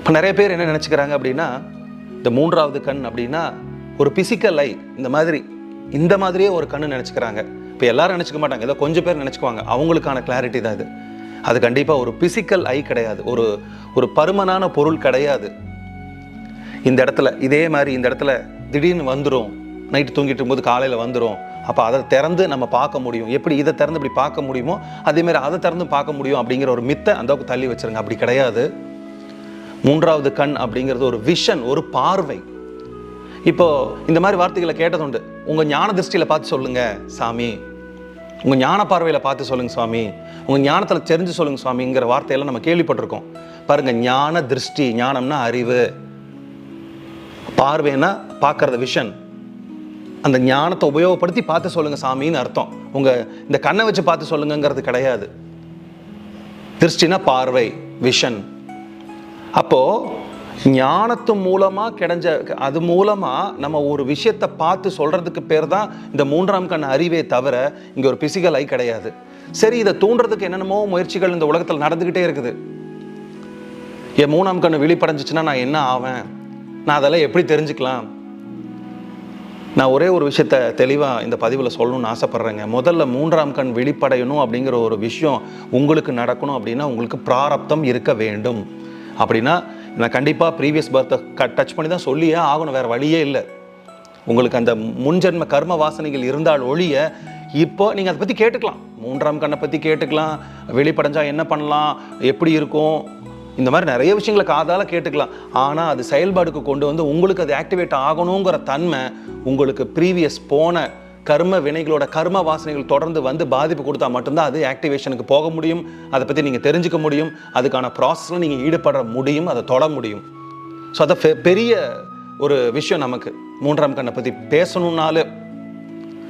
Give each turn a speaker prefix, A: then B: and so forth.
A: இப்போ நிறைய பேர் என்ன நினச்சிக்கிறாங்க அப்படின்னா இந்த மூன்றாவது கண் அப்படின்னா ஒரு பிசிக்கல் ஐ இந்த மாதிரி இந்த மாதிரியே ஒரு கண்ணு நினச்சிக்கிறாங்க. இப்போ எல்லாரும் நினச்சிக்க மாட்டாங்க. ஏதோ கொஞ்சம் பேர் நினச்சிக்குவாங்க. அவங்களுக்கான கிளாரிட்டி தான் இது அது கண்டிப்பாக ஒரு பிசிக்கல் ஐ கிடையாது. ஒரு ஒரு பருமனான பொருள் கிடையாது. இந்த இடத்துல இதே மாதிரி இந்த இடத்துல திடீர்னு வந்துடும் நைட்டு தூங்கிட்டு இருக்கும்போது காலையில் வந்துடும் அப்போ அதை திறந்து நம்ம பார்க்க முடியும். எப்படி இதை திறந்து இப்படி பார்க்க முடியுமோ அதேமாதிரி அதை திறந்து பார்க்க முடியும் அப்படிங்கிற ஒரு மித்தை அந்த அளவுக்கு தள்ளி வச்சிருங்க. அப்படி கிடையாது. மூன்றாவது கண் அப்படிங்கிறது ஒரு விஷன் ஒரு பார்வை. இப்போ இந்த மாதிரி வார்த்தைகளை கேட்டதுண்டு. உங்கள் ஞான திருஷ்டியில் பார்த்து சொல்லுங்க சாமி. உங்கள் ஞான பார்வையில் பார்த்து சொல்லுங்க சுவாமி உங்கள் ஞானத்தில் தெரிஞ்சு சொல்லுங்க சுவாமிங்கிற வார்த்தையெல்லாம் நம்ம கேள்விப்பட்டிருக்கோம். பாருங்க ஞான திருஷ்டி ஞானம்னா அறிவு. பார்வைனா பார்க்கறது விஷன் அந்த ஞானத்தை உபயோகப்படுத்தி பார்த்து சொல்லுங்க சாமின்னு அர்த்தம். உங்க இந்த கண்ணை வச்சு பார்த்து சொல்லுங்கங்கிறது கிடையாது. திருஷ்டினா பார்வை விஷன் அப்போ ஞானத்து மூலமாக கிடைஞ்ச அது மூலமாக நம்ம ஒரு விஷயத்தை பார்த்து சொல்கிறதுக்கு பேர் தான் இந்த மூன்றாம் கண் அறிவே தவிர இங்கே ஒரு பிசிக்கல் ஐ கிடையாது. சரி இதை தூண்டுறதுக்கு என்னென்னமோ முயற்சிகள் இந்த உலகத்தில் நடந்துக்கிட்டே இருக்குது. என் மூணாம் கண் விழிப்படைஞ்சிச்சுன்னா நான் என்ன ஆவேன்? நான் அதெல்லாம் எப்படி தெரிஞ்சுக்கலாம்? நான் ஒரே ஒரு விஷயத்த தெளிவாக இந்த பதிவில் சொல்லணும்னு ஆசைப்பட்றேங்க. முதல்ல மூன்றாம் கண் விழிப்படையணும் அப்படிங்கிற ஒரு விஷயம் உங்களுக்கு நடக்கணும் அப்படின்னா உங்களுக்கு பிராரப்தம் இருக்க வேண்டும். அப்படின்னா நான் கண்டிப்பாக ப்ரீவியஸ் பர்த்தை க டச் பண்ணி தான் சொல்லியே ஆகணும். வேறு வழியே இல்லை. உங்களுக்கு அந்த முன்ஜென்ம கர்ம வாசனைகள் இருந்தால் ஒழிய இப்போ நீங்கள் அதை பற்றி கேட்டுக்கலாம். மூன்றாம் கண்ணை பற்றி கேட்டுக்கலாம். வெளிப்படைஞ்சா என்ன பண்ணலாம்? எப்படி இருக்கும்? இந்த மாதிரி நிறைய விஷயங்களை காதால் கேட்டுக்கலாம். ஆனால் அது செயல்பாடுக்கு கொண்டு வந்து உங்களுக்கு அது ஆக்டிவேட் ஆகணுங்கிற தன்மை உங்களுக்கு ப்ரீவியஸ் போன கர்ம வினைகளோட கர்ம வாசனைகள் தொடர்ந்து வந்து பாதிப்பு கொடுத்தா மட்டும்தான் அது ஆக்டிவேஷனுக்கு போக முடியும். அதை பற்றி நீங்கள் தெரிஞ்சுக்க முடியும். அதுக்கான ப்ராசஸில் நீங்கள் ஈடுபட முடியும். அதை தொட முடியும். ஸோ அதை பெ- பெரிய ஒரு விஷயம் நமக்கு மூன்றாம் கண்ணை பற்றி பேசணுன்னாலே